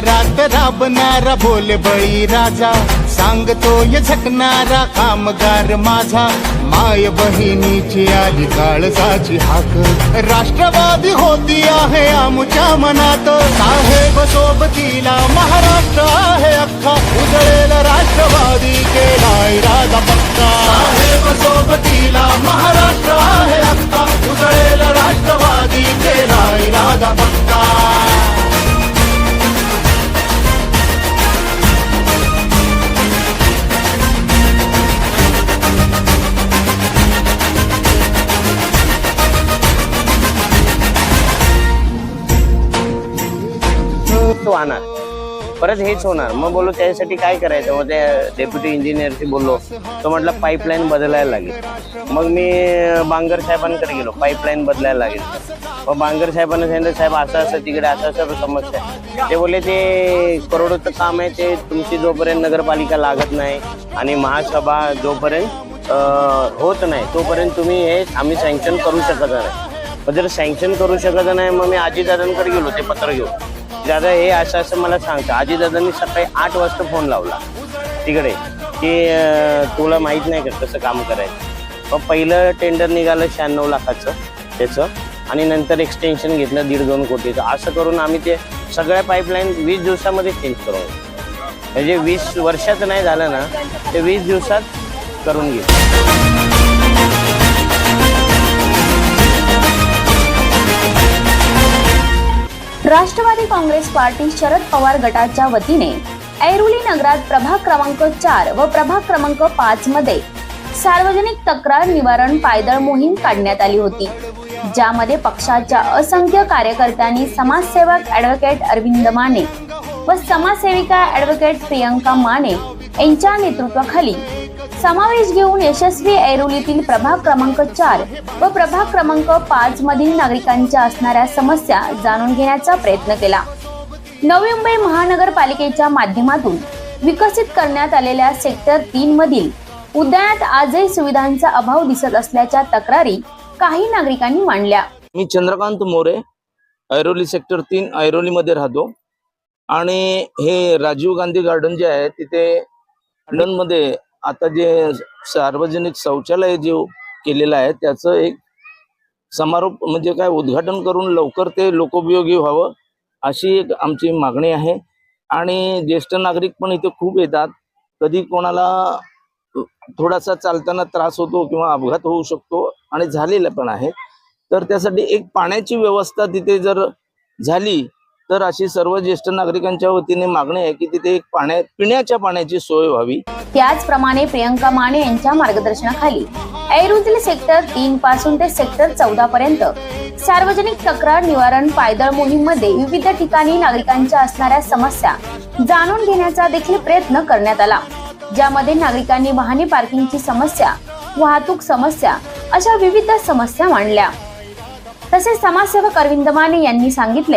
रात राबणारा बोल बळी राजा सांगतोय झकणारा कामगार माझा. माय बहिणीची आली काळजाची हाक. राष्ट्रवादी होती आहे आमच्या मनात. साहेब सोबतीला महाराष्ट्र आहे परत हेच होणार. मग बोललो त्यासाठी काय करायचं? मग त्या डेप्युटी इंजिनियरशी बोललो. तो म्हटलं पाईपलाईन बदलायला लागेल. मग मी बांगर साहेबांकडे गेलो. पाईपलाईन बदलायला लागेल. मग बांगर साहेबांना सांगितलं साहेब असं असं तिकडे असं असं समस्या आहे. ते बोलले ते करोडोचं काम आहे ते तुमची जोपर्यंत नगरपालिका लागत नाही आणि महासभा जोपर्यंत होत नाही तोपर्यंत तुम्ही हे आम्ही सँक्शन करू शकत नाही. मग जर सँक्शन करू शकत नाही मग मी आजीदादांकडे गेलो ते पत्र घेऊन. दादा हे असं असं मला सांगतं. आजी दादांनी सकाळी आठ वाजता फोन लावला. तिकडे. की तुला माहीत नाही का कसं काम करायचं? मग पहिलं टेंडर निघालं शहाण्णव लाखाचं त्याचं. आणि नंतर एक्सटेन्शन घेतलं दीड दोन कोटीचं. असं करून आम्ही ते सगळ्या पाईपलाईन वीस दिवसामध्ये चेंज करून म्हणजे वीस वर्षाचं नाही झालं ना ते वीस दिवसात करून घेऊ राष्ट्रवादी काँग्रेस पार्टी शरद पवार गटाच्या वतीने ऐरोली नगरात प्रभाग क्रमांक चार व प्रभाग क्रमांक पाच मध्ये सार्वजनिक तक्रार निवारण पायदळ मोहीम काढण्यात आली होती ज्यामध्ये पक्षाच्या असंख्य कार्यकर्त्यांनी समाजसेवक ऍडव्होकेट अरविंद माने व समाजसेविका ऍडव्होकेट प्रियंका माने यांच्या नेतृत्वाखाली समावेश घेऊन यशस्वी ऐरोलीतील प्रभाग क्रमांक चार व प्रभाग क्रमांक पाच मधील नागरिकांच्या असणाऱ्या समस्या जाणून घेण्याचा प्रयत्न केला. नवी मुंबई महानगरपालिकेच्या माध्यमातून विकसित करण्यात आलेल्या सेक्टर तीन मधील उद्यानात आजही सुविधांचा अभाव दिसत असल्याच्या तक्रारी काही नागरिकांनी मांडल्या. मी चंद्रकांत मोरे ऐरोली सेक्टर तीन ऐरोलीमध्ये राहतो. आणि हे राजीव गांधी गार्डन जे आहे तिथे लंडनमध्ये आता जे सार्वजनिक शौचालय जे केलेलं आहे त्याचं एक समारोप म्हणजे काय उद्घाटन करून लवकर ते लोकोपयोगी व्हावं अशी एक आमची मागणी आहे. आणि ज्येष्ठ नागरिक पण इथे खूप येतात. कधी कोणाला थोडासा चालताना त्रास होतो किंवा अपघात होऊ शकतो आणि झालेला पण आहे. तर त्यासाठी एक पाण्याची व्यवस्था तिथे जर झाली तर अशी सर्व ज्येष्ठ नागरिकांच्या वतीने मागणी आहे की तिथे पाण्या पिण्याच्या पाण्याची सोय व्हावी. त्याचप्रमाणे प्रियंका माने यांच्या मार्गदर्शनाखाली ऐरूतील सेक्टर तीन पासून ते सेक्टर चौदा पर्यंत सार्वजनिक तक्रार निवारण पायदळ मोहीममध्ये विविध ठिकाणी नागरिकांच्या असणाऱ्या समस्या जाणून घेण्याचा देखील प्रयत्न करण्यात आला ज्यामध्ये नागरिकांनी वाहने पार्किंगची समस्या वाहतूक समस्या अशा विविध समस्या मांडल्या. तसेच समाजसेवक अरविंद माने यांनी सांगितले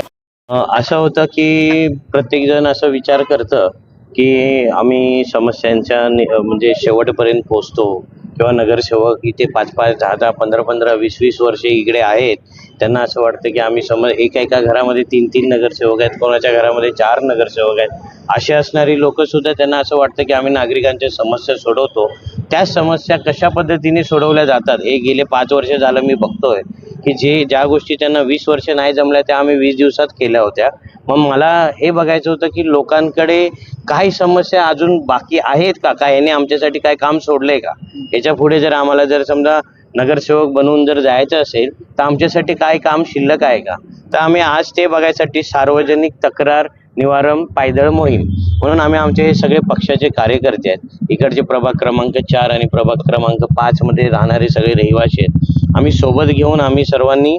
असं होतं की प्रत्येक जण असं विचार करतं की आम्ही समस्यांच्या नि- म्हणजे शेवटपर्यंत पोहोचतो. किंवा नगरसेवक इथे पाच पाच दहा दहा पंधरा पंधरा वीस वीस वर्षे इकडे आहेत. त्यांना असं वाटतं की आम्ही समज एका एका घरामध्ये तीन तीन नगरसेवक आहेत. कोणाच्या घरामध्ये चार नगरसेवक आहेत. असे असणारी लोक सुद्धा त्यांना असं वाटतं की आम्ही नागरिकांच्या समस्या सोडवतो. त्या समस्या कशा पद्धतीने सोडवल्या जातात? हे गेले पाच वर्ष झालं मी बघतोय. की जे ज्या गोष्टी त्यांना वीस वर्ष नाही जमल्या त्या आम्ही वीस दिवसात केल्या होत्या. मग मला हे बघायचं होतं की लोकांकडे काही समस्या अजून बाकी आहेत का? काय याने आमच्यासाठी काय काम सोडलंय का? याच्यापुढे जर आम्हाला जर समजा नगरसेवक बनवून जर जायचं असेल तर आमच्यासाठी काय काम शिल्लक आहे का? तर आम्ही आज ते बघायसाठी सार्वजनिक तक्रार निवारण पायदळ मोहीम. म्हणून आम्ही आमचे हे सगळे पक्षाचे कार्यकर्ते आहेत. इकडचे प्रभाग क्रमांक चार आणि प्रभाग क्रमांक पाच मध्ये राहणारे सगळे रहिवासी आहेत. आम्ही सोबत घेऊन आम्ही सर्वांनी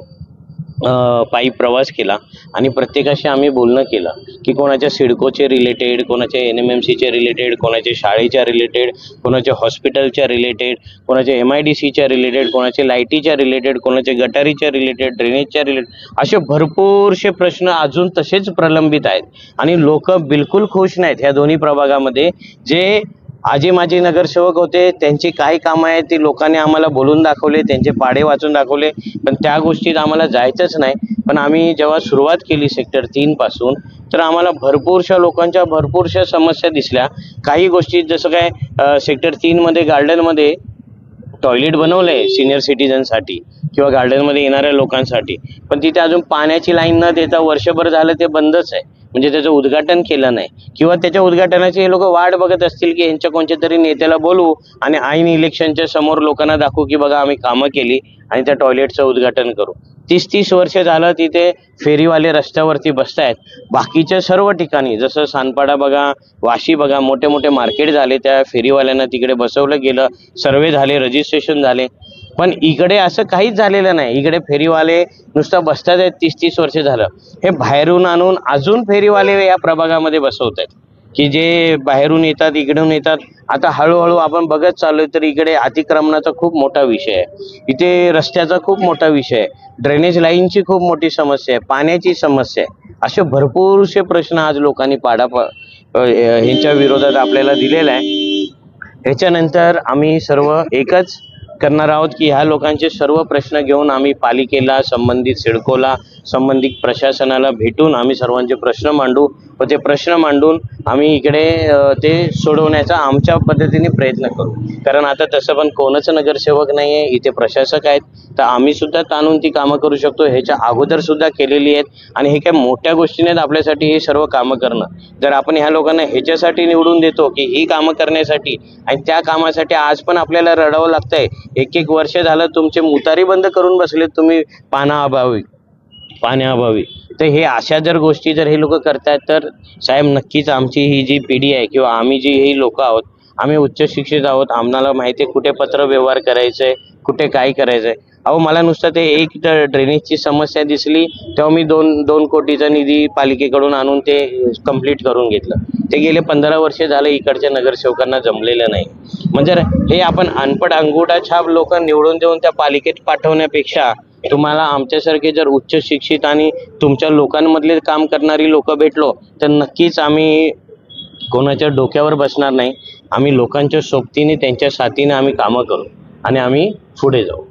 पायी प्रवास केला आणि प्रत्येकाशी आम्ही बोलणं केलं की कोणाच्या सिडकोचे रिलेटेड कोणाच्या एन एम एम सीच्या रिलेटेड कोणाच्या शाळेच्या रिलेटेड कोणाच्या हॉस्पिटलच्या रिलेटेड कोणाच्या एम आय डी सीच्या रिलेटेड कोणाच्या लाईटीच्या रिलेटेड कोणाच्या गटारीच्या रिलेटेड ड्रेनेजच्या रिलेटेड असे भरपूरसे प्रश्न अजून तसेच प्रलंबित आहेत. आणि लोक बिलकुल खुश नाहीत ह्या दोन्ही प्रभागामध्ये जे आजी माजी नगरसेवक होते त्यांची काय कामं आहेत ती लोकांनी आम्हाला बोलून दाखवले त्यांचे पाडे वाचून दाखवले. पण त्या गोष्टीत आम्हाला जायचंच नाही. पण आम्ही जेव्हा सुरुवात केली सेक्टर तीनपासून तर आम्हाला भरपूरशा लोकांच्या भरपूरशा समस्या दिसल्या. काही गोष्टी जसं काय सेक्टर तीनमध्ये गार्डनमध्ये टॉयलेट बनवलंय सिनियर सिटीजनसाठी किंवा गार्डनमध्ये येणाऱ्या लोकांसाठी. पण तिथे अजून पाण्याची लाईन न देता वर्षभर झालं ते बंदच आहे. म्हणजे त्याचं उद्घाटन केलं नाही. किंवा त्याच्या उद्घाटनाची हे लोक वाट बघत असतील की यांच्या कोणत्या तरी नेत्याला बोलवू आणि ऐन इलेक्शनच्या समोर लोकांना दाखवू की बघा आम्ही कामं केली आणि त्या टॉयलेटचं उद्घाटन करू. तीस तीस वर्ष झालं तिथे फेरीवाले रस्त्यावरती बसतायत. बाकीच्या सर्व ठिकाणी जसं सानपाडा बघा वाशी बघा मोठे मोठे मार्केट झाले त्या फेरीवाल्यांना तिकडे बसवलं गेलं सर्वे झाले रजिस्ट्रेशन झाले. पण इकडे असं काहीच झालेलं नाही. इकडे फेरीवाले नुसतं बसतात आहेत तीस तीस वर्ष झालं. हे बाहेरून आणून अजून फेरीवाले या प्रभागामध्ये बसवत आहेत की जे बाहेरून येतात इकडून येतात. आता हळूहळू आपण बघत चाललोय तर इकडे अतिक्रमणाचा खूप मोठा विषय आहे. इथे रस्त्याचा खूप मोठा विषय आहे. ड्रेनेज लाईनची खूप मोठी समस्या आहे. पाण्याची समस्या आहे. असे भरपूरसे प्रश्न आज लोकांनी पाडा ह्यांच्या विरोधात आपल्याला दिलेला आहे. ह्याच्यानंतर आम्ही सर्व एकच करणार आहोत की ह्या लोकांचे सर्व प्रश्न घेऊन आम्ही पालिकेला संबंधित सिडकोला संबंधित प्रशासनाला भेटून आम्ही सर्वांचे प्रश्न मांडू व ते प्रश्न मांडून आम्ही इकडे ते सोडवण्याचा आमच्या पद्धतीने प्रयत्न करू. कारण आता तसं पण कोणच नगरसेवक नाही आहे इथे प्रशासक आहेत. तर आम्ही सुद्धा ताणून ती कामं करू शकतो. ह्याच्या अगोदर सुद्धा केलेली आहेत. आणि हे काय मोठ्या गोष्टी नाहीत आपल्यासाठी हे सर्व कामं करणं. जर आपण ह्या लोकांना ह्याच्यासाठी निवडून देतो की ही कामं करण्यासाठी आणि त्या कामासाठी आज पण आपल्याला रडावं लागतंय. एक एक वर्ष झालं तुमचे मुतारी बंद करून बसलेत तुम्ही. पाना अभावी. पाण्याअभावी. तर हे अशा जर गोष्टी जर हे लोक करतायत तर साहेब नक्कीच आमची ही जी पिढी आहे किंवा आम्ही जी ही लोक आहोत आम्ही उच्च शिक्षित आहोत आम्हाला माहिती आहे कुठे पत्र व्यवहार करायचं आहे कुठे काय करायचं आहे. अहो मला नुसतं ते एक ड- ड्रेनेजची समस्या दिसली तेव्हा मी दोन दोन कोटीचा निधी पालिकेकडून आणून ते कंप्लीट करून घेतलं. ते गेले पंधरा वर्ष झाले इकडच्या नगरसेवकांना जमलेलं नाही. म्हणजे हे आपण अनपड अंगुठा छाप लोक निवडून देऊन त्या पालिकेत पाठवण्यापेक्षा तुम्हाला आमच्यासारखे जर उच्च शिक्षित आणि तुमच्या लोकांमधले काम करणारी लोक भेटलो तर नक्कीच आम्ही कोणाच्या डोक्यावर बसणार नाही. आम्ही लोकांच्या सोबतीने त्यांच्या साथीने आम्ही कामं करू आणि आम्ही पुढे जाऊ.